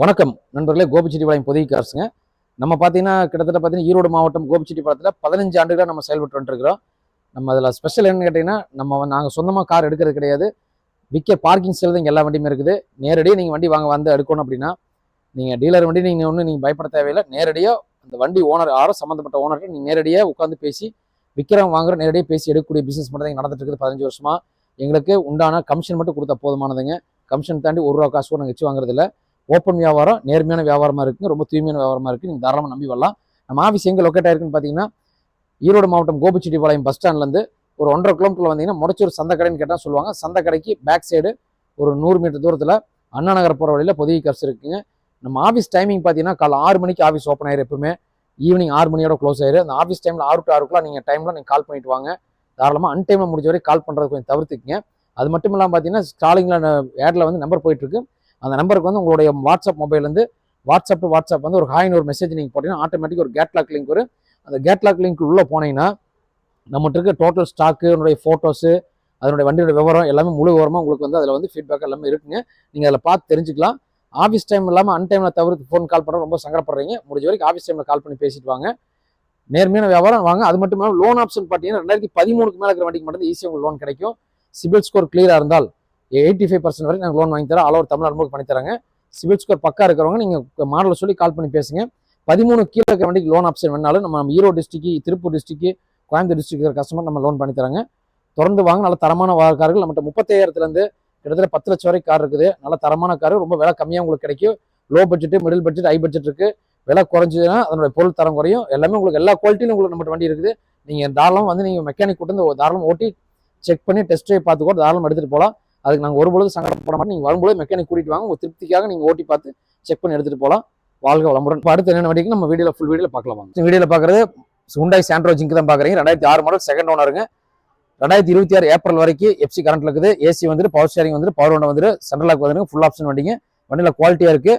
வணக்கம் நண்பர்களே கோபிச்செட்டிப்பாளையம் பொதிகை காசுங்க நம்ம பார்த்தீங்கன்னா கிட்டத்தட்ட பார்த்தீங்கன்னா ஈரோடு மாவட்டம் கோபிச்செட்டிப்பாளையத்தில் பதினஞ்சு ஆண்டுகளாக நம்ம செயல்பட்டு வந்துருக்கிறோம். நம்ம அதில் ஸ்பெஷல் என்னன்னு கேட்டிங்கன்னா நம்ம நாங்கள் சொந்தமாக கார் எடுக்கிறது கிடையாது. விற்க பார்க்கிங் செல் தான் எல்லா வண்டியுமே இருக்குது. நேரடியாக நீங்கள் வண்டி வாங்க வந்து எடுக்கணும் அப்படின்னா நீங்கள் டீலர் வண்டி நீங்கள் ஒன்றும் நீங்கள் பயப்பட தேவையில்லை. நேரடியாக அந்த வண்டி ஓனர் யாரோ சம்மந்தப்பட்ட ஓனர்கிட்ட நீங்கள் நேரடியாக உட்காந்து பேசி விற்கிறவங்க வாங்குற நேரடியாக பேசி எடுக்கக்கூடிய பிஸ்னஸ் மட்டும் தான் நடந்துட்டு இருக்குது பதினஞ்சு வருஷமாக எங்களுக்கு உண்டான கமிஷன் மட்டும் கொடுத்தா போதுமானதுங்க. கமிஷன் தாண்டி ஒரு ரூபா காசு கூட நாங்கள் வச்சு வாங்குறதில்லை. ஓப்பன் வியாபாரம் நேர்மையான வியாபாரமாக இருக்குங்க ரொம்ப தூய்மையான வியாபாரமாக இருக்குது நீங்கள் தாராளமாக நம்பி வரலாம். நம்ம ஆஃபீஸ் எங்கே லொக்கேட் ஆயிருக்குன்னு பார்த்தீங்கன்னா ஈரோடு மாவட்டம் கோபிச்செட்டிப்பாளையம் பஸ் ஸ்டாண்ட்லேருந்து ஒரு ஒன்றரை கிலோமீட்டர் வந்தீங்கன்னா முடச்சூர் சந்தை கடைன்னு கேட்டால் சொல்லுவாங்க. சந்தை கடைக்கு பேக் சைடு ஒரு நூறு மீட்டர் தூரத்தில் அண்ணா நகர் போகிற வழியில் பொதிகை கர்ஸ் இருக்குங்க. நம்ம ஆஃபீஸ் டைமிங் பார்த்தீங்கன்னா காலை ஆறு மணிக்கு ஆஃபீஸ் ஓப்பன் ஆயிரு எப்பவுமே. ஈவினிங் ஆறு மணியோட க்ளோஸ் ஆயிரு அந்த ஆஃபீஸ் டைமில் ஆறு டு ஆறுக்குலாம் நீங்கள் டைமில் நீங்கள் கால் பண்ணிட்டு வாங்க. தாராளமாக அன்டைமில் முடிஞ்ச வரை கால் பண்ணுறது கொஞ்சம் தவிர்த்துக்குங்க. அது மட்டும் இல்லாமல் பார்த்தீங்கன்னா ஸ்டாலிங்கில் ஏடில் வந்து நம்பர் போயிட்டுருக்கு அந்த நம்பருக்கு வந்து உங்களுடைய வாட்ஸ்அப் மொபைல்லேருந்து வாட்ஸ்அப் டு வாட்ஸ்அப் வந்து ஒரு ஹாய்னு ஒரு மெசேஜ் நீங்கள் போட்டீங்கன்னா ஆட்டோமேட்டிக் ஒரு கேட்லாக் லிங்க் வரும். அந்த கேட்லாக் லிங்க் உள்ளே போனீங்கன்னா நம்மகிட்ட இருக்க டோட்டல் ஸ்டாக்கு அதனுடைய ஃபோட்டோஸு அதனுடைய வண்டியோட விவரம் எல்லாமே முழு விவரமாக உங்களுக்கு வந்து அதில் வந்து ஃபீட்பேக் எல்லாமே இருக்குங்க. நீங்கள் அதில் பார்த்து தெரிஞ்சுக்கலாம். ஆஃபீஸ் டைம் இல்லாமல் அன்டைமில் தவிர்த்து ஃபோன் கால் பண்ண ரொம்ப சங்கடப்படுறீங்க. முடிஞ்ச வரைக்கும் ஆஃபீஸ் டைமில் கால் பண்ணி பேசிட்டு வாங்க. நேர்மையான வியாபாரம் வாங்க. அது மட்டும் இல்லாமல் லோன் ஆப்ஷன் பார்த்தீங்கன்னா ரெண்டாயிரத்தி பதிமூணுக்கு மேலே இருக்கிற வண்டிக்கு மட்டும் ஈஸியாக உங்களுக்கு லோன் கிடைக்கும். சிபில் ஸ்கோர் கிளியராக இருந்தால் எயிட்டி ஃபைவ் பர்சன்ட் வரைக்கும் நாங்கள் லோன் வாங்கி தரோம். ஆல் ஓவர் தமிழ்நாடு முழுக்க பண்ணி தராங்க. சிவில் ஸ்கோர் பக்கா இருக்கிறவங்க நீங்கள் மாடலை சொல்லி கால் பண்ணி பேசுங்க. பதிமூணு கீழே இருக்கிற வண்டிக்கு லோன் ஆப்ஷன் வேணாலும் நம்ம ஈரோடு டிஸ்ட்ரிக்கு திருப்பூர் டிஸ்ட்ரிக்கு கோயம்புத்தூர் டிஸ்ட்ரிக்ட் இருக்கிற கஸ்டமர் நம்ம லோன் பண்ணி தராங்க. தொடர்ந்து வாங்க நல்ல தரமான வா- கார்கள். நம்மகிட்ட முப்பத்தாயிரத்துலேருந்து கிட்டத்தட்ட பத்து லட்சம் வரைக்கும் கார் இருக்குது. நல்ல தரமான கார் ரொம்ப விலை கம்மியாக உங்களுக்கு கிடைக்கும். Low budget middle budget high budget இருக்குது விலை குறைஞ்சதுன்னா அதனுடைய பொருள் தரம் குறையும். எல்லாமே உங்களுக்கு எல்லா குவாலிட்டியிலும் உங்களுக்கு நம்மகிட்ட வண்டி இருக்குது. நீங்கள் தாராளம் வந்து நீங்கள் மெக்கானிக் கூட்டு தாராளம் ஓட்டி செக் பண்ணி டெஸ்ட் ட்ரைவ் பார்த்து கூட தாராளம் எடுத்துகிட்டு போகலாம் அதுக்கு நாங்கள் ஒரு பொழுது சங்கடப்பட மாட்டோம். நீங்கள் வரும்போது மெக்கானிக் கூட்டிட்டு வாங்க. உங்கள் திருப்திக்காக நீங்கள் ஓட்டி பார்த்து செக் பண்ணி எடுத்துகிட்டு போகலாம் வாழ்க வளமுடன். இப்போ அடுத்து என்ன வண்டிக்கு நம்ம வீடியோவில் ஃபுல் வீடியோவில் பார்க்கலாம் வாங்க. வீடியோவில் பார்க்குறது சுண்டாய் சாண்ட்ரோ ஜிங்க் தான் பார்க்குறீங்க. ரெண்டாயிரத்தி ஆறு மாடல் செகண்ட் ஓனருங்க ரெண்டாயிரத்தி இருபத்தி ஆறு ஏப்ரல் வரைக்கும் எஃப்சி கரண்ட்ல இருக்குது. ஏசி வந்துட்டு பவர் ஸ்டேரிங் வந்துட்டு பவர் ஒன்று வந்துட்டு சென்ட்ரல் லாக் வந்துருங்க ஃபுல் ஆப்ஷன் வண்டிங்க. வண்டியில் குவாலிட்டியாக இருக்குது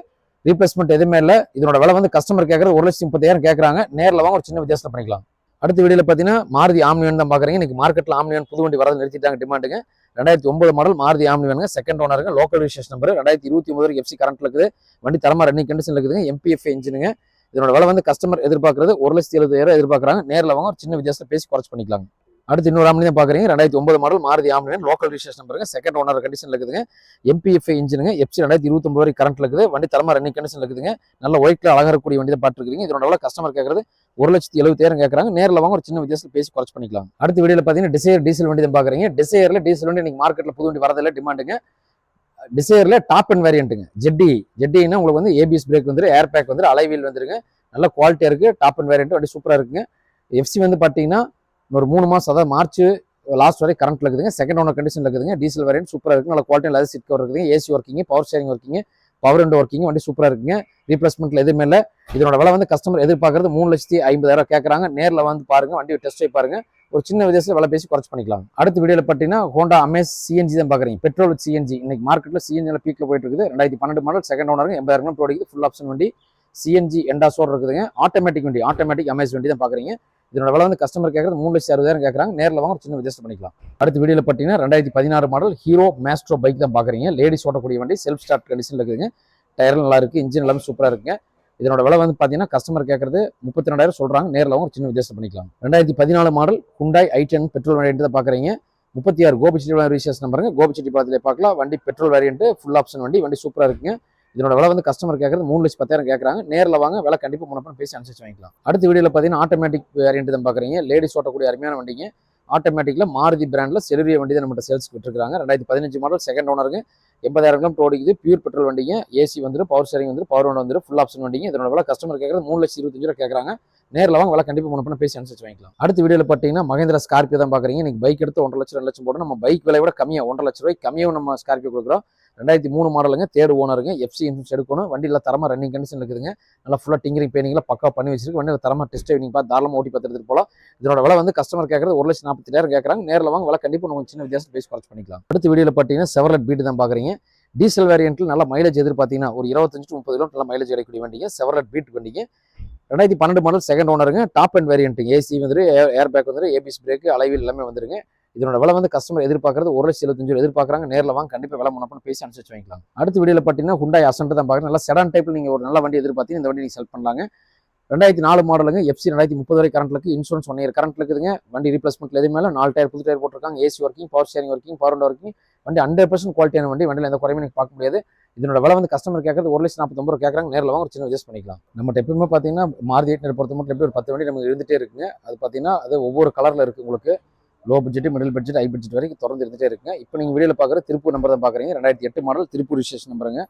ரீப்ளேஸ்மெண்ட் எதுவுமே இல்லை. இதனோட விலை வந்து கஸ்டமர் கேட்குறது ஒரு லட்சத்தி முப்பத்தாயிரம் கேட்குறாங்க நேரில் வாங்க ஒரு சின்ன வித்தியாசம் பண்ணிக்கலாம். அடுத்த வீடியோவில் பார்த்தீங்கன்னா மாருதி ஆம்னிவன் தான் பார்க்குறீங்க. இன்னைக்கு மார்க்கெட்டில் ஆம்னிவன் புது வண்டி வரது நிறுத்திட்டாங்க டிமாண்டுங்க ரெண்டாயிரத்தி ஒன்பது மாடல் மாறுதி ஆம்னி வேணுங்க. செகண்ட் ஓனருங்க லோக்கல் ரிஜிஸ்ட்ரேஷன் நம்பர் ரெண்டாயிரத்தி இருபத்தி ஒன்பது வரைக்கும் எஃப்சி கரண்ட்ல இருக்குது. வண்டி தரமா ரன்னிங் கண்டிஷன் இருக்குதுங்க. எம்பிஎஃப் இன்ஜினுங்க இதனோட விலை வந்து கஸ்டமர் எதிர்பார்க்கறது ஒரு லட்சத்தி எழுபதாயிரம் எதிர்பார்க்குறாங்க. நேரில் வாங்க ஒரு சின்ன வித்தியாசத்தை பேசி குறைச்சு பண்ணிக்கலாம் அடுத்து இன்னொரு ஆம்னி தான் பார்க்குறீங்க. ரெண்டாயிரத்தி ஒன்பது model Maruti Omni van local registration நம்பருங்க second owner condition இருக்குதுங்க. எம்பிஎஃப் இன்ஜினுங்க எஃப்சி ரெண்டாயிரத்தி இருபத்தொம்பது வரை கரண்ட் இருக்குது. வண்டி தரமா ரன்னிங் கண்டிஷன் இருக்குதுங்க. நல்ல ஒயிட்ல அழகக்கூடிய வண்டி தான் பார்த்துருக்கீங்க. இதனோட விலை கஸ்டமர் கேட்கறது ஒரு லட்சத்தி எழுபத்தாயிரம் கேட்குறாங்க நேரில் வாங்க ஒரு சின்ன வித்தியாசத்தில் பேசி குறைச்சு பண்ணிக்கலாம் அடுத்த வீடியோவில் பார்த்தீங்கன்னா டிசைர் டீசல் வண்டி தான் பார்க்குறீங்க டிசைரில் டீசல் வண்டி இன்னைக்கு மார்க்கெட்டில் புது வண்டி வரதில்லை டிமாண்டுங்க டிசைரில் டாப் அண்ட் வேரியண்ட்டுங்க ஜெட்டி ஜெட்டின்னா உங்களுக்கு வந்து ஏபிஎஸ் பிரேக் வந்துரு ஏர் பேக் வந்துரு அலைவீல் வந்துருங்க. நல்ல குவாலிட்டியாக இருக்குது டாப் அண்ட் வேரியண்ட் வண்டி சூப்பராக இருக்குங்க. எஃப்சி வந்து பார்த்தீங்கன்னா ஒரு மூணு மாதம் அதாவது மார்ச் லாஸ்ட் வரை கரண்ட்ல இருக்குதுங்க. செகண்ட் ஓனர் கண்டிஷன் இருக்குதுங்க. டீசல் வேரியன்ட் சூப்பராக இருக்கு. நல்ல குவாலிட்டி லெதர் சிட் கவர் இருக்குதுங்க. AC working power steering working power and working வண்டி சூப்பராக இருக்குங்க. ரீப்ளேஸ்மெண்ட்ல எதுவுமே இல்லை. இதனோட விலை வந்து கஸ்டமர் எதிர்பார்க்கறது மூணு லட்சத்தி ஐம்பதாயிரம் கேட்குறாங்க நேரில் வந்து பாருங்க வண்டி டெஸ்ட் ட்ரைவ் பாருங்க. ஒரு சின்ன வித்தியாசத்தில் விலை பேசி குறைச்சி பண்ணிக்கலாம். அடுத்த வீடியோவில் பார்த்தீங்கன்னா ஹோண்டா அமேஸ் சிஎன்ஜி தான் பார்க்குறீங்க. பெட்ரோல் சிஎன்ஜி இன்னைக்கு மார்க்கெட்டில் சிஎன்ஜியில் பீக்கில் போயிட்டு இருக்குது. ரெண்டாயிரத்தி பன்னெண்டு மாடல் செகண்ட் ஓனருங்க எண்பதாயிரம் கிலோமீட்டர் ஓடிக்குது ஃபுல் ஆப்ஷன் வண்டி. சிஎன்ஜி எண்டாசோர் இருக்குதுங்க. ஆட்டோமேட்டிக் வண்டி ஆட்டோமேட்டிக் அமேஸ் வண்டி தான் பார்க்குறீங்க. இதனோட விலை வந்து கஸ்டமர் கேட்கறது மூணு லட்சம் அறுபதாயிரம் கேட்குறாங்க நேரில் வாங்க சின்ன வித்தியாசம் பண்ணிக்கலாம். அடுத்த வீடியோவில் பார்த்தீங்கன்னா ரெண்டாயிரத்தி பதினாறு மாடல் ஹீரோ மேஸ்ட்ரோ பைக் தான் பார்க்குறீங்க லேடிஸ் ஓட்டக்கூடிய வண்டி செல்ஃப் ஸ்டார்ட் கண்டிஷனில் இருக்குதுங்க. டயர் நல்லா இருக்குது இன்ஜின் எல்லாமே சூப்பராக இருக்குங்க. இதனோட விலை வந்து பார்த்தீங்கன்னா கஸ்டமர் கேட்கறது முப்பத்தி ரெண்டாயிரம் சொல்கிறாங்க நேரில் வாங்க சின்ன வித்தியாசம் பண்ணிக்கலாம். ரெண்டாயிரத்தி பதினாலு model Hyundai i ten petrol variant தான் பார்க்குறீங்க முப்பத்தி ஆறு கோபிச்செட்டி விசேஷம் நம்பருங்க கோபிச்செட்டி பாலத்திலே பார்க்கலாம் வண்டி பெட்ரோல் வேரியன்ட்டு ஃபுல் ஆப்ஷன் வண்டி வண்டி சூப்பராக இருக்குங்க. இதனோட விலை வந்து கஸ்டமர் கேட்கறது மூணு லட்சம் பத்தாயிரம் கேட்குறாங்க நேரில் வாங்க விலை கண்டிப்பாக முன்னப்பறம் பேசி அனுசரிச்சு வாங்கிக்கலாம். அடுத்த வீடியோவில் பார்த்தீங்கன்னா ஆட்டோமேட்டிக் வேரியன்ட் தான் பார்க்குறீங்க லேடிஸ் ஓட்டக்கூடிய அருமையான வண்டிங்க. ஆட்டோமேட்டிக்கில் மாருதி பிராண்டில் செலுவிய வண்டி தான் நம்மகிட்ட சேல்ஸ்க்கு விட்டுருக்காங்க. ரெண்டாயிரத்தி பதினஞ்சு மாடல் செகண்ட் ஓனருங்க எண்பதாயிரம் கிலோமீட்டர் ஓடிக்குது பியூர் பெட்ரோல் வண்டிங்க. ஏசி வந்துடும் பவர் ஷேரிங் வந்து பவர் ஒன் வந்து ஃபுல் ஆப்ஷன் வண்டிங்க. இதனோட விலை கஸ்டமர் கேட்கறது மூணு லட்சம் இருபத்தஞ்சு ரூபா கேட்குறாங்க நேரில் வாங்க விலை கண்டிப்பாக முன்னப்பறம் பேசி அனுசரிச்சு வாங்கிக்கலாம். அடுத்த வீடியோவில் பார்த்தீங்கன்னா மகேந்திரா ஸ்கார்பியோ தான் பார்க்குறீங்க இன்னைக்கு பைக் எடுத்து ஒன்றரை லட்சம் ரெண்டு லட்சம் போட்டு நம்ம பைக் விலை விட கம்மியாக ஒன்றரை லட்ச ரூபாய் கம்மியாக நம்ம ஸ்கார்பியோ கொடுக்குறோம். ரெண்டாயிரத்தி மூணு மாடலுங்க தேர்ட் ஓனருங்க எஃப்சி இன்சூரன்ஸ் எடுக்கணும். வண்டியில் தரமாக ரன்னிங் கண்டிஷன் இருக்குதுங்க. நல்லா ஃபுல்லாக டிங்கரிங் பெயினிங்லாம் பக்கா பண்ணி வச்சிருக்கு. வண்டியில் தரமாக டெஸ்ட் நீங்கள் பார்த்து தாராளமாக ஓட்டி பார்த்து எடுத்துட்டு போகலாம் இதனோட விலை வந்து கஸ்டமர் கேட்கறது ஒரு லட்சம் நாற்பத்தாயிரம் கேட்குறாங்க நேரில் வாங்க விலை கண்டிப்பாக நம்ம சின்ன வித்தியாசம் பேசி குறைச்சு பண்ணிக்கலாம். அடுத்த வீடியோவில் பார்த்தீங்கன்னா செவரட் பீட் தான் பார்க்குறீங்க டீசல் வேரியண்ட்டில் நல்ல மைலேஜ் எதிர்பார்த்தீங்கன்னா ஒரு இருபத்தஞ்சு டு முப்பது கிலோமீட்டர் நல்ல மைலேஜ் கிடைக்கக்கூடிய வண்டிங்க. செவரட் பீட் வண்டிங்க. ரெண்டாயிரத்தி பன்னெண்டு மாடல் செகண்ட் ஓனருங்க டாப் அண்ட் வேரியன்ட் ஏசி வந்துரு ஏர் பேக் வந்துரு ஏபிஎஸ் பிரேக் அலைவில் எல்லாமே வந்துருங்க. இதனோட விலை வந்து கஸ்டமர் எதிர்பார்க்கறது ஒரு லட்சம் எழுபத்தஞ்சு எதிர்பார்க்குறாங்க. நேரில் வாங்க கண்டிப்பாக விலை முன்னப்பன்னு பேசி அனுசரிச்சு வாங்கிக்கலாம் அடுத்த வீடியோவில் பார்த்தீங்கன்னா ஹுண்டாய் அசன்ட் தான் பார்க்குறேன். நல்லா செடான் டைப்பில் நீங்கள் ஒரு நல்ல வண்டி எதிர்பார்த்தீங்க இந்த வண்டி நீங்கள் செல் பண்ணலாங்க. ரெண்டாயிரத்தி நாலு மாடலுங்க எஃப்சி ரெண்டாயிரத்தி முப்பது வரை கரண்ட்லுக்கு இன்சூரன்ஸ் ஒன் இயர் கரண்ட் இருக்குதுங்க வண்டி ரீப்ளேஸ்மெண்ட்ல எதுவுமே இல்லை. நாலு டயர் புது டயர் போட்டிருக்காங்க. AC working power steering working power working வண்டி ஹண்ட்ரட் பர்சன்ட் குவாலிட்டியான வண்டி வண்டியில் எந்த குறையும் நீங்கள் பார்க்க முடியாது. இதனோட விலை வந்து கஸ்டமர் கேட்கறது ஒரு லட்சம் நாற்பத்தொம்பது ரூபா கேட்குறாங்க. நேரில் வாங்க ஒரு சின்ன அட்ஜஸ்ட் பண்ணிக்கலாம். நம்ம எப்பயுமே பார்த்தீங்கன்னா மாறுதி எயிட் பொறுத்த மட்டும் எப்படி ஒரு பத்து வண்டி நமக்கு இருந்துகிட்டே இருக்குங்க. அது பார்த்தீங்கன்னா அது ஒவ்வொரு கலரில் இருக்குது உங்களுக்கு. Low budget middle budget high budget வரைக்கும் தொடர்ந்து இருந்துகிட்டே இருக்குங்க இப்போ நீங்கள் வீடியோவில் பார்க்குற திருப்பூர் நம்பர் தான் பார்க்குறீங்க ரெண்டாயிரத்தி எட்டு மாடல் திருப்பூர் ரிஜிஸ்ட்ரேஷன் நம்பருங்க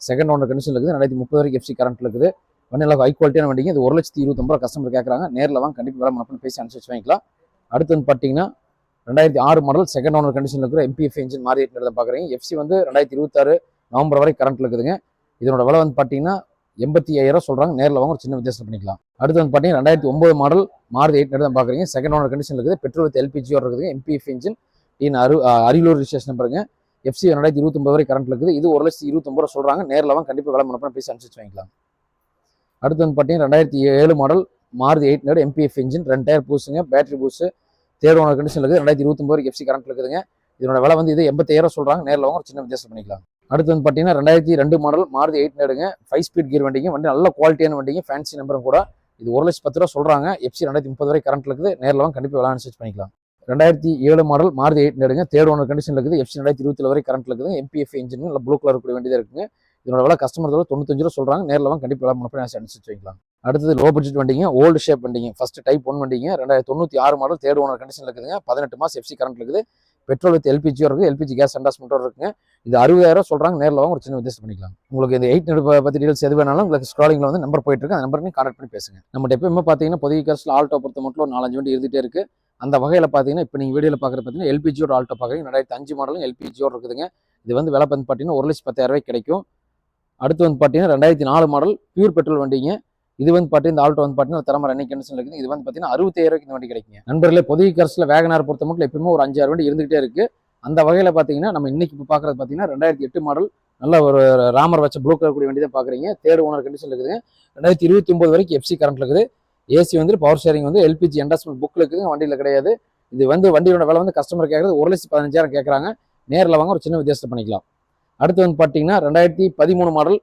செகண்ட் ஓனர் கண்டிஷன் இருக்குது. ரெண்டாயிரத்தி முப்பது வரைக்கும் எஃப்சி கரண்ட் இருக்குது. வண்டி நல்லா ஹை குவாலிட்டியான வண்டிங்க. இது ஒரு லட்சத்தி இருபத்தொம்பது ரூபா கஸ்டமர் கேட்குறாங்க நேரில் வாங்க கண்டிப்பாக வேலை மனப்பன்னு பேசி அனுசரிச்சு வாங்கிக்கலாம் அடுத்து வந்து பார்த்தீங்கன்னா ரெண்டாயிரத்தி ஆறு மாடல் செகண்ட் ஓனர் கண்டிஷன் இருக்கிற எம்பிஎஃப் இன்ஜின் மாறி இருக்கிறத பார்க்குறீங்க எஃப்சி வந்து ரெண்டாயிரத்தி இருபத்தாறு நவம்பர் வரை கரண்ட் இருக்குதுங்க. இதனோட விலை வந்து பார்த்தீங்கன்னா எண்பத்தி ஐயாயிரம் சொல்கிறாங்க நேரில் வாங்க ஒரு சின்ன வித்தியாசம் பண்ணிக்கலாம். அடுத்து வந்து பார்த்தீங்கன்னா ரெண்டாயிரத்தி ஒம்பது மாடல் மாறுதி எயிட் தான் பார்க்குறீங்க செகண்ட் ஓனர் கண்டிஷன் இருக்குது. பெட்ரோல் வித் எல்பிஜியோட இருக்குது. எம்பிஎஃப் இன்ஜின் இன் அரு அரியலூர் ரிஜிஸ்ட்ரேஷன் பாருங்க. எஃப்சி ரெண்டாயிரத்தி இருபத்தொம்பது வரை கரண்ட் இருக்குது. இது ஒரு லட்சத்தி இருபத்தொம்பது ரூபா சொல்கிறாங்க நேரில் வாங்க கண்டிப்பாக விலை மனப்பணம் பேசி அனுப்பிச்சு வாங்கிக்கலாம். அடுத்து வந்து பார்த்தீங்கன்னா ரெண்டாயிரத்தி ஏழு மாடல் மாறுதி எயிட் நேர் எம்பிஎஃப் இன்ஜின் ரெண்டு டயர் பூசுங்க பேட்டரி பூஸு தேர்ட் ஓனர் கண்டிஷன் இருக்குது. ரெண்டாயிரத்தி இருபத்தொம்பது வரைக்கும் எஃப்சி கரண்ட் இருக்குதுங்க. இதனோட விலை வந்து இது எண்பத்தாயிரம் சொல்கிறாங்க நேரில் வாங்க ஒரு சின்ன வித்தியாசம் பண்ணிக்கலாம். அடுத்து வந்து பார்த்தீங்கன்னா ரெண்டாயிரத்தி ரெண்டு மாடல் மாறுதி எயிட் எடுங்க. ஃபைவ் ஸ்பீட் கீர் வண்டிங்க. வண்டி நல்ல குவாலிட்டியான வண்டிங்க. ஃபேன்சி நம்பரும் கூட. இது ஒரு லட்சம் பத்து ரூபா சொல்கிறாங்க எஃப்சி ரெண்டாயிரத்தி முப்பது வரை கரண்ட் இருக்குது. நேரில் வாங்க. கண்டிப்பாக விலை சர்ச் பண்ணிக்கலாம். ரெண்டாயிரத்தி ஏழு மாடல் மாறுதி எயிட் எடுங்க. தேர்ட் ஓனர் கண்டிஷன் இருக்குது. எஃப்சி ரெண்டாயிரத்தி இருபத்தி வரை கரண்ட் இருக்குது. எம்பிஎஃப் இன்ஜின் நல்ல ப்ளூ கலர் கூடிய வண்டி தான் இருக்குங்க. இதனோட விலை கஸ்டமர் தொண்ணூத்தஞ்சு ரூபா சொல்கிறாங்க நேரில் வாங்க. கண்டிப்பாக விலை முன்னப்படி அனுசரிச்சு வைக்கலாம் அடுத்தது லோ பட்ஜெட் வண்டிங்க. ஓல்டு ஷேப் வண்டிங்க. ஃபஸ்ட்டு டைப் ஒன் வண்டிங்க. ரெண்டாயிரத்தி தொண்ணூற்றி ஆறு மாடல் தேர்ட் ஓனர் கண்டிஷன் இருக்குதுங்க. பதினெட்டு மாதம் எஃப்சி கரண்ட் இருக்குது. பெட்ரோல் வித் எல்பிஜியும் இருக்குது எல்பிஜி கேஸ் அண்டாஸ்மெண்ட்டும் இருக்குங்க. இது அறுபதாயிரம் சொல்கிறாங்க நேரில் வாங்க ஒரு சின்ன வித்தியாசம் பண்ணிக்கலாம். உங்களுக்கு இந்த எயிட் பற்றி டீல்ஸ் எது வேணாலும் உங்களுக்கு ஸ்க்ராலிங்கில் வந்து நம்பர் போயிட்டு இருக்கு. அந்த நம்பருக்கு கான்டாக்ட் பண்ணி பேசுங்க. நம்ம எப்பயுமே பார்த்தீங்கன்னா பொதுவை கேஸில் ஆல்டோ பொறுத்த மட்டும் ஒரு நாலஞ்சு வண்டி இருந்துகிட்டே இருக்குது அந்த வகையில் பார்த்தீங்கன்னா இப்போ நீங்கள் வீடியோவில் பார்க்குறது பார்த்தீங்கன்னா எல்பிஜியோட ஆல்டோ பார்க்குறீங்க ரெண்டாயிரத்தி அஞ்சு மாடலும் எல்பிஜியோட இருக்குதுங்க. இது வந்து விலை வந்து பார்த்தீங்கன்னா ஒரு லட்சம் பத்தாயிரம் கிடைக்கும். அடுத்து வந்து பார்த்தீங்கன்னா ரெண்டாயிரத்தி நாலு மாடல் பியூர் பெட்ரோல் வண்டிங்க. இது வந்து பார்த்தீங்கன்னா இந்த ஆல்டோ வந்து பார்த்தீங்கன்னா தரமா ரன்னிங் கண்டிஷன் இருக்குது. இது வந்து பார்த்தீங்கன்னா அறுபத்தாயிரம் இந்த வண்டி கிடைக்குங்க. நண்பர்களே பொதிகை காசில் வேகனார் பொறுத்த மட்டும் எப்பயுமே ஒரு அஞ்சாறு வண்டி இருந்துகிட்டே இருக்குது அந்த வகையில் பார்த்தீங்கன்னா நம்ம இன்னைக்கு இப்போ பார்க்குறது பார்த்தீங்கன்னா ரெண்டாயிரத்தி எட்டு மாடல் நல்ல ஒரு ராமர் வச்ச ப்ளூ கலர் கூடிய வண்டி தான் பார்க்குறீங்க தேர்ட் ஓனர் கண்டிஷன் இருக்குது ரெண்டாயிரத்தி இருபத்தி ஒம்பது வரைக்கும் எஃப்சி கரண்ட் இருக்குது. ஏசி வந்து பவர் ஷேரிங் வந்து எல்பிஜி என்டாஸ்மெண்ட் புக்கில் இருக்குது வண்டியில் கிடையாது. இது வந்து வண்டியோட விலை வந்து கஸ்டமர் கேட்குறது ஒரு லட்சத்தி பதினஞ்சாயிரம் கேட்குறாங்க நேரில் வாங்க ஒரு சின்ன வித்தியாசத்தை பண்ணிக்கலாம். அடுத்து வந்து பார்த்தீங்கன்னா ரெண்டாயிரத்தி பதிமூணு மாடல்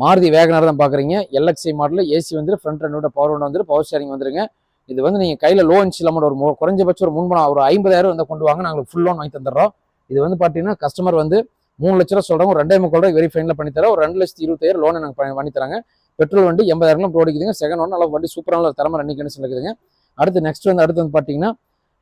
மாருதி வேகனர் தான் பார்க்குறீங்க எல்எக்ஸி மாடல் ஏசி வந்து ஃப்ரண்ட் ரெண்டோட பவர் ஒன்று வந்து பவர் ஷேரிங் வந்துருங்க. இது வந்து நீங்கள் கையில் லோ இன்ச் இல்லாமல் ஒரு குறைஞ்சபட்சம் ஒரு முன்பணம் ஒரு ஐம்பதாயிரம் வந்து கொண்டு வாங்க. நாங்கள் ஃபுல் லோன் வாங்கி தந்துடுறோம். இது வந்து பார்த்தீங்கன்னா கஸ்டமர் வந்து மூணு லட்ச ரூபா சொல்கிறாங்க ஒரு ரெண்டே முக்கால் ரூபாய் வெரி ஃபைனில் பண்ணித்தரோம் ஒரு ரெண்டு லட்சத்தி இருபத்தாயிரம் லோனை நாங்கள் பண்ணி- பண்ணி தராங்க. பெட்ரோல் வண்டி எண்பதாயிரம் ஓடிக்குதுங்க செகண்ட் ஒன் நல்லா வண்டி சூப்பரான ஒரு தரமாக ரன்னிங் கண்டிஷன் இருக்குதுங்க. அடுத்து நெக்ஸ்ட் வந்து அடுத்து வந்து பார்த்தீங்கன்னா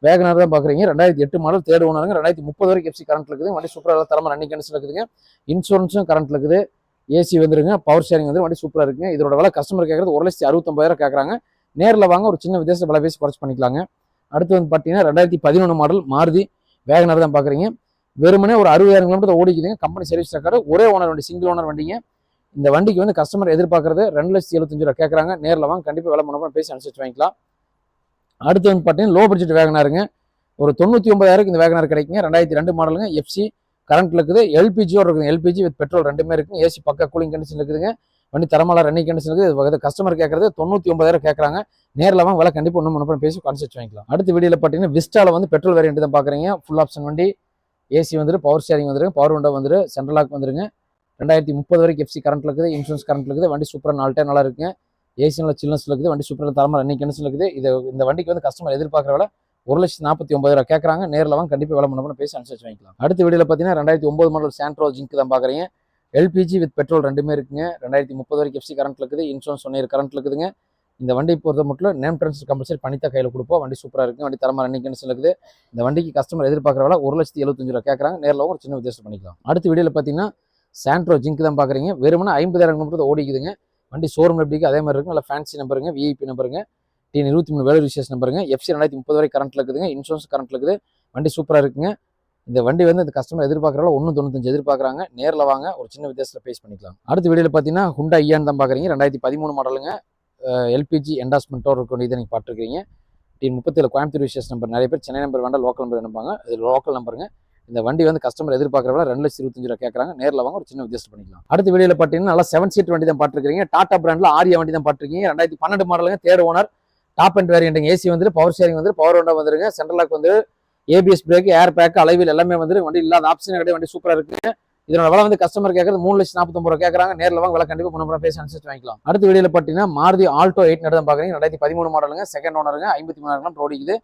வேகனார் தான் பார்க்குறீங்க ரெண்டாயிரத்தி எட்டு மாடல் தேர்ட் ஓனருங்க ரெண்டாயிரத்தி முப்பது வரைக்கும் எஃப்சி கரண்ட் இருக்குது. வண்டி சூப்பராக தரமாக ரன்னிங் கண்டிஷன் இருக்குதுங்க. இன்சூரன்ஸும் கரண்ட் இருக்குது. ஏசி வந்துருங்க பவர் ஷேரிங் வந்து வண்டி சூப்பராக இருக்குங்க இதோட விலை கஸ்டமர் கேட்குறது ஒரு லட்சத்தி அறுபத்தொம்பதாயிரம் கேட்குறாங்க நேரில் வாங்க ஒரு சின்ன வித்தியாச விலை பேசி குறைச்சி பண்ணிக்கலாங்க. அடுத்து வந்து பார்த்தீங்கன்னா ரெண்டாயிரத்தி பதினொன்று மாடல் மாருதி வேகனர் தான் பார்க்குறீங்க வெறுமனே ஒரு அறுபதாயிரம் கிலோமீட்டர் ஓடிக்குதுங்க. கம்பெனி சர்வீஸ் ரெக்கார்டு ஒரே ஓனர் வண்டி சிங்கிள் ஓனர் வண்டிங்க. இந்த வண்டிக்கு வந்து கஸ்டமர் எதிர்பார்க்கறது ரெண்டு லட்சத்தி எழுபத்தஞ்சு ரூபா கேட்குறாங்க நேரில் வாங்க கண்டிப்பாக விலை முன்னப்ப பேசி அனுசரிச்சு வாங்கிக்கலாம். அடுத்து வந்து பார்த்தீங்கன்னா லோ பட்ஜெட் வேகனாருங்க. ஒரு தொண்ணூற்றி ஒன்பதாயிரம் இந்த வேகனார் கிடைக்குங்க. ரெண்டாயிரத்தி ரெண்டு மாடலுங்க எஃப்சி கரண்ட்ல இருக்குது. எல்பிஜியோட இருக்குது. எல்பிஜி வித் பெட்ரோல் ரெண்டுமே இருக்குது. ஏசி பக்கா கூலிங் கண்டிஷன் இருக்குதுங்க. வண்டி தரமான ரன்னிங் கண்டிஷன் இருக்குது. இது கஸ்டமர் கேட்கறது தொண்ணூற்றி ஒன்பதாயிரம் கேட்குறாங்க நேரில் வாங்க விலை கண்டிப்பாக ஒன்றும் முன்னப்ப பேசி கான்செப்ட் வாங்கிக்கலாம். அடுத்த வீடியோவில் பார்த்தீங்கன்னா விஸ்டாவில் வந்து பெட்ரோல் வேரியன்ட் தான் பார்க்குறீங்க ஃபுல் ஆப்ஷன் வண்டி. ஏசி வந்துரு பவர் ஷேரிங் வந்துருங்க. பவர் விண்டோ வந்துரு சென்ட்ரல் லாக் வந்துருங்க. ரெண்டாயிரத்தி முப்பது வரைக்கும் எஃப்சி கரண்ட் இருக்குது. இன்சூரன்ஸ் கரண்ட் இருக்குது. வண்டி சூப்பராக நாலு நல்லா இருக்குங்க. ஏசி நல்லா சில்னஸ் இருக்குது. வண்டி சூப்பராக தரமாக ரன்னிங் கண்டிஷன் இருக்குது. இது இந்த வண்டிக்கு வந்து கஸ்டமர் எதிர்பார்க்குற விலை ஒரு லட்சத்தி நாற்பத்தி ஒன்பதாயிரம் கேட்குறாங்க நேரில் வாங்க கண்டிப்பாக விலை பண்ண பேசி அனுசரிச்சு வாங்கிக்கலாம் அடுத்த வீடியோவில் பார்த்தீங்கன்னா ரெண்டாயிரத்தி ஒம்பது மாடல் சாண்ட்ரோ ஜிங்க் தான் பார்க்குறீங்க எல்பிஜி வித் பெட்ரோல் ரெண்டுமே இருக்குங்க. ரெண்டாயிரத்தி முப்பது வரைக்கும் எஃப்சி கரண்ட் இருக்குது. இன்சூரன்ஸ் ஒன் இயர் கரண்ட் இருக்குதுங்க. இந்த வண்டி பொறுத்த மட்டும் நேம் ட்ரான்ஸ்ஃபர் கம்பல்சரி பண்ணித்தான் கையில் கொடுப்போம். வண்டி சூப்பராக இருக்குது வண்டி தரமாக ரன்னிங் கண்டிஷன் இருக்குது. இந்த வண்டிக்கு கஸ்டமர் எதிர்பார்க்குற ஒரு லட்சத்தி எழுபத்தஞ்சு ரூபா கேட்குறாங்க நேரில் ஒரு சின்ன வித்தியாசம் பண்ணிக்கலாம். அடுத்த வீடியோவில் பார்த்தீங்கன்னா சாண்ட்ரோ ஜிங்க் தான் பார்க்குறீங்க வெறுமனா ஐம்பதாயிரம் கிலோமீட்டர் ஓடிக்குதுங்க. வண்டி ஷோரூம் எப்படி அதே மாதிரி இருக்கும் நல்லா ஃபேன்சி நம்பருங்க விஐபி நம்பருங்க டிஎன் இருபத்தி மூணு வேலை விசேஷம் நம்பருங்க எஃப்சி ரெண்டாயிரத்தி முப்பது வரை கரண்ட்ல இருக்குதுங்க இன்சூரன்ஸ் கரண்ட் இருக்குது வண்டி சூப்பராக இருக்குங்க. இந்த வண்டி வந்து இந்த கஸ்டமர் எதிர்பார்க்குறவங்க ஒன்று தொண்ணூத்தஞ்சு எதிர்பார்க்குறாங்க நேரில் வாங்க ஒரு சின்ன வித்தியாசத்தில் பேஸ் பண்ணிக்கலாம் அடுத்த வீடியோவில் பார்த்தீங்கன்னா ஹுண்டா ஐயான் தான் பார்க்குறீங்க ரெண்டாயிரத்தி பதிமூணு மாடலுங்க எல்பிஜி என்டாஸ்மெண்ட்டோ இருக்க இதை நீங்கள் பார்த்துருக்கீங்க. டிஎன் முப்பத்தேழு கோயம்புத்தூர் விசேஷ நம்பர் நிறைய பேர் சென்னை நம்பர் வேண்டாம் லோக்கல் நம்பர் நினைப்பாங்க இது லோக்கல் நம்பருங்க இந்த வண்டி வந்து கஸ்டமர் எதிர்பார்க்குறவங்க ரெண்டு லட்சத்தி இருபத்தஞ்சு ரூபா கேட்குறாங்க நேரில் வாங்க ஒரு சின்ன வித்தியாசம் பண்ணிக்கலாம். அடுத்த வீடியோவில் பார்த்தீங்கன்னா நல்லா செவன் சீட் வண்டி தான் பார்த்துருக்கீங்க டாடா பிராண்டில் ஆரியா வண்டி தான் பார்த்துருக்கீங்க ரெண்டாயிரத்தி பன்னெண்டு மாடலுங்க தேர்ட் ஓனர் டாப் அண்ட் வேரியண்ட்டுங்க ஏசி வந்துட்டு பவர் ஷேரிங் வந்து பவர் ஒண்டா வந்துருங்க. சென்ட்ரல் லாக் வந்து ஏபிஎஸ் பிரேக் ஏர் பேக் அளவில் எல்லாமே வந்து வண்டி இல்லாத ஆப்ஷன் கிடையாது. வண்டி சூப்பராக இருக்குது இதனோட விலை வந்து கஸ்டமர் கேட்கறது மூணு லட்சம் நாற்பத்தொம்பது ரூபா கேட்கறாங்க நேரில் வாங்க விலை கண்டிப்பாக முன்னே பேசி அனுசரிச்சு வாங்கிக்கலாம். அடுத்த வீடியோவில் பார்த்தீங்கன்னா மாருதி ஆல்டோ எயிட் நடந்து பார்க்குறீங்க ரெண்டாயிரத்தி பதிமூணு மாடலுங்க செகண்ட் ஓனருங்க ஐம்பத்தி மூணாயிரம் ஓடிக்குது.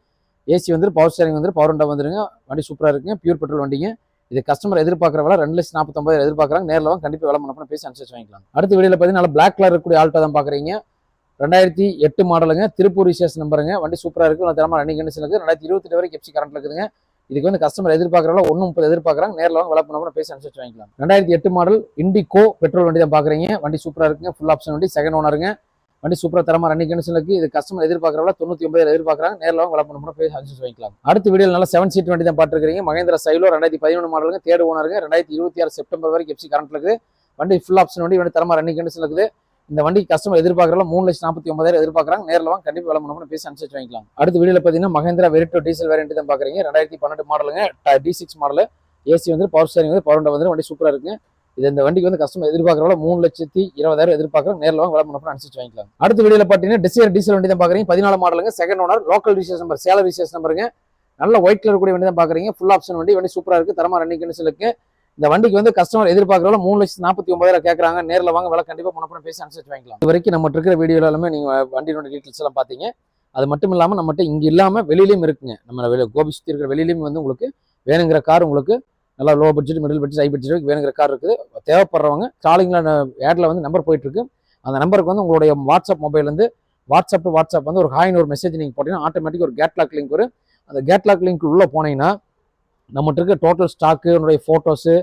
ஏசி வந்து பவர் ஸ்டேரிங் வந்து பவர் உண்டா வந்துருங்க. வண்டி சூப்பராக இருக்குங்க பியூர் பெட்ரோல் வண்டிங்க. இது கஸ்டமர் எதிர்பார்க்குற விலை ரெண்டு லட்சம் நாற்பத்தொம்பது எதிர்பார்க்குறாங்க. நேரில் வாங்க கண்டிப்பாக விலை பண்ண பேசி அனுசரிச்சு வாங்கிக்கலாம். அடுத்த வீடியோவில் பார்த்தீங்கன்னா நல்லா பிளாக் கலர் இருக்கக்கூடிய ஆல்டோ தான் பார்க்குறீங்க ரெண்டாயிரத்தி எட்டு மாடலுங்க. திருப்பூர் ரிசேஷ் நம்பருங்க. வண்டி சூப்பராக இருக்குது நான் தரமாக ரன்னிங் கண்டிஷன் இருக்குது ரெண்டாயிரத்தி இருபத்தி வரைக்கும் எஃப்சி கரண்ட் இருக்குதுங்க. இதுக்கு வந்து கஸ்டமர் எதிர்பார்க்குறவங்க ஒன்று முப்பது எதிர்பார்க்குறாங்க. நேரில் வாங்க விலை பண்ண பேசி அனுசரிச்சு வாங்கிக்கலாம் ரெண்டாயிரத்தி எட்டு மாடல் இண்டிகோ பெட்ரோல் வண்டி தான் பார்க்குறீங்க வண்டி சூப்பராக இருக்குங்க. ஃபுல் ஆப்ஷன் வண்டி செகண்ட் ஓனருங்க வண்டி சூப்பராக தரமாக ரன்னிங் கண்டிஷன் இருக்குது இது கஸ்டமர் எதிர்பார்க்குறவங்கள தொண்ணூற்றி ஒன்பது எதிர்பார்க்குறாங்க. நேரில் வாங்க விலை பண்ண பேசி அனுசரிச்சு வாங்கிக்கலாம் அடுத்த வீடியோ நல்லா செவன் சீட் வண்டி தான் பார்த்துருக்கீங்க மகேந்திர சைலோ ரெண்டாயிரத்தி பதினொன்று மாடலுங்க தேர்ட் ஓனருங்க ரெண்டாயிரத்தி இருபத்தி ஆறு செப்டம்பர் வரைக்கும் எஃப்சி கரண்ட் இருக்குது. வண்டி ஃபுல் ஆப்ஷன் வண்டி வண்டி தரமாக ரன்னிங் கண்டிஷன் இருக்குது. இந்த வண்டி கஸ்டமர் எதிர்பார்க்கறல மூணு லட்சம் நாற்பத்தி ஒன்பதாயிரம் எதிர்பார்க்குறாங்க. நேரில் வாங்க கண்டிப்பாக விளம்பரம் பண்ணி பேசி அனுசரிச்சு வாங்கிக்கலாம் அடுத்த வீடியோவில் பார்த்தீங்கன்னா மகேந்திரா வெரிட்டோ டீசல் வேரியன்ட் தான் பார்க்குறீங்க ரெண்டாயிரத்தி பன்னெண்டு மாடலுங்க டி சிக்ஸ் மாடல் ஏசி வந்து பவர் ஸ்டேரிங் வந்து பவர் வந்து வண்டி சூப்பராக இருக்குது இது இந்த வண்டிக்கு வந்து கஸ்டமர் எதிர்பார்க்கறவங்க மூணு லட்சத்தி இருபதாயிரம் எதிர்பார்க்குறாங்க. நேரில் வாங்க விளம்பரம் பண்ணி அனுசரிச்சு வாங்கிக்கலாம் அடுத்த வீடியோவில் பார்த்தீங்கன்னா டிசைர் டீசல் வண்டி தான் பார்க்குறீங்க பதினாலு மாடலுங்க செகண்ட் ஓனர் லோக்கல் ரிசர்ஸ் நம்பர் சேலரி ரிசர்ஸ் நம்பருங்க நல்ல ஒயிட் கலர் கூடிய வண்டி தான் பார்க்குறீங்க ஃபுல் ஆப்ஷன் வண்டி வண்டி சூப்பராக இருக்குது தரமாக ரன்னிங் கண்டிஷன் இருக்குது இந்த வண்டிக்கு வந்து கஸ்டமர் எதிர்பார்க்கறவங்க மூணு லட்சத்து நாற்பத்தி ஒன்பதாயிரம் கேட்குறாங்க நேரில் வாங்க விலை கண்டிப்பாக முன்னப்பணம் பேசி அனுசரிச்சு வாங்கிக்கலாம். இது வரைக்கும் நம்ம இருக்கிற வீடியோ எல்லாமே நீங்கள் வண்டியோட டீட்டெயில்ஸ் எல்லாம் பார்த்தீங்க அது மட்டும் இல்லாமல் நம்மகிட்ட இங்கே இல்லாமல் வெளியிலையும் இருக்குங்க. நம்ம வெளியே கோபி சுற்றி இருக்கிற வெளியிலையும் வந்து உங்களுக்கு வேணுங்கிற கார் உங்களுக்கு நல்லா low budget middle budget high budget வேணுங்கிற கார் இருக்குது. தேவைப்படுறவங்க ஸ்டாலிங்கில் ஏடில் வந்து நம்பர் போயிட்டுருக்கு அந்த நம்பருக்கு வந்து உங்களுடைய வாட்ஸ்அப் மொபைல்லேருந்து வாட்ஸ்அப் வாட்ஸ்அப் வந்து ஒரு ஹாயின் ஒரு மெசேஜ் நீங்கள் போட்டீங்கன்னா ஆட்டோமேட்டிக் ஒரு கேட்லாக் லிங்க் வரும். அந்த கேட்லாக் லிங்க் உள்ளே போனீங்கன்னா நம்மகிட்ட இருக்க டோட்டல் ஸ்டாக்கு அதனுடைய ஃபோட்டோஸு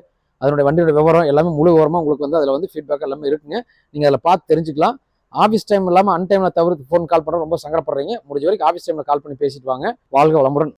அதனுடைய வண்டியோட விவரம் எல்லாமே முழு விவரமாக உங்களுக்கு வந்து அதில் வந்து ஃபீட்பேக் எல்லாமே இருக்குங்க. நீங்கள் அதில் பார்த்து தெரிஞ்சுக்கலாம். ஆஃபீஸ் டைம் இல்லாமல் அன் டைமில் தவிர்த்து ஃபோன் கால் பண்ண ரொம்ப சங்கடப்படுறீங்க. முடிஞ்ச வரைக்கும் ஆஃபீஸ் டைமில் கால் பண்ணி பேசிட்டு வாங்க. வாழ்க வளமுடன்.